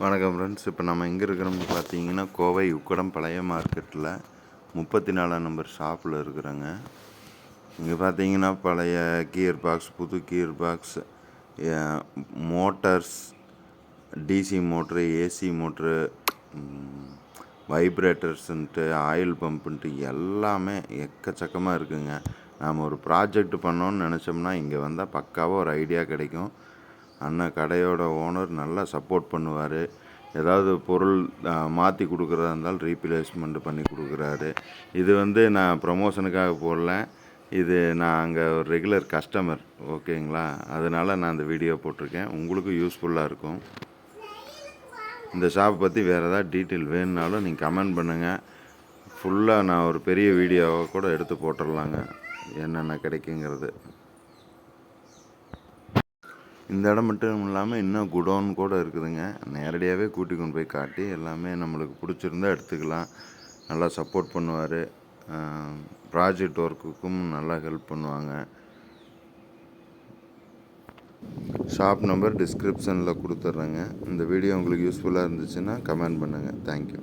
வணக்கம் ஃப்ரெண்ட்ஸ் இப்போ நம்ம எங்கே இருக்கிறோம்னு பார்த்தீங்கன்னா கோவை உக்கடம் பழைய மார்க்கெட்டில் முப்பத்தி நாலாம் நம்பர் ஷாப்பில் இருக்கிறோங்க. இங்கே பார்த்தீங்கன்னா பழைய கியர் பாக்ஸ் புது gear box motors DC motor AC motor வைப்ரேட்டர்ஸுன்ட்டு oil பம்புன்ட்டு எல்லாமே எக்கச்சக்கமாக இருக்குங்க. நாம் ஒரு ப்ராஜெக்ட் பண்ணோன்னு நினச்சோம்னா இங்கே வந்தால் பக்காவாக ஒரு ஐடியா கிடைக்கும். அண்ணன் கடையோட ஓனர் நல்லா சப்போர்ட் பண்ணுவார். ஏதாவது பொருள் மாற்றி கொடுக்குறதா இருந்தாலும் ரீப்ளேஸ்மெண்ட் பண்ணி கொடுக்குறாரு. இது வந்து நான் ப்ரமோஷனுக்காக போடல. இது நான் அங்கே ஒரு ரெகுலர் கஸ்டமர் ஓகேங்களா? அதனால் நான் இந்த வீடியோ போட்டிருக்கேன். உங்களுக்கும் யூஸ்ஃபுல்லாக இருக்கும். இந்த ஷாப் பற்றி வேறு ஏதாவது டீட்டெயில் வேணுனாலும் நீங்கள் கமெண்ட் பண்ணுங்கள் ஃபுல்லாக நான் ஒரு பெரிய வீடியோவை கூட எடுத்து போட்டுடலாங்க என்னென்ன கிடைக்குங்கிறது. இந்த இடம் மட்டும் இல்லாமல் இன்னும் குடோன் கூட இருக்குதுங்க. நேரடியாகவே கூட்டி கொண்டு போய் காட்டி எல்லாமே நம்மளுக்கு பிடிச்சிருந்தா எடுத்துக்கலாம். நல்லா சப்போர்ட் பண்ணுவார். ப்ராஜெக்ட் ஒர்க்குக்கும் நல்லா ஹெல்ப் பண்ணுவாங்க. ஷாப் நம்பர் டிஸ்கிரிப்ஷனில் கொடுத்துட்றேங்க இந்த வீடியோ உங்களுக்கு யூஸ்ஃபுல்லாக இருந்துச்சுன்னா கமெண்ட் பண்ணுங்கள் தேங்க்யூ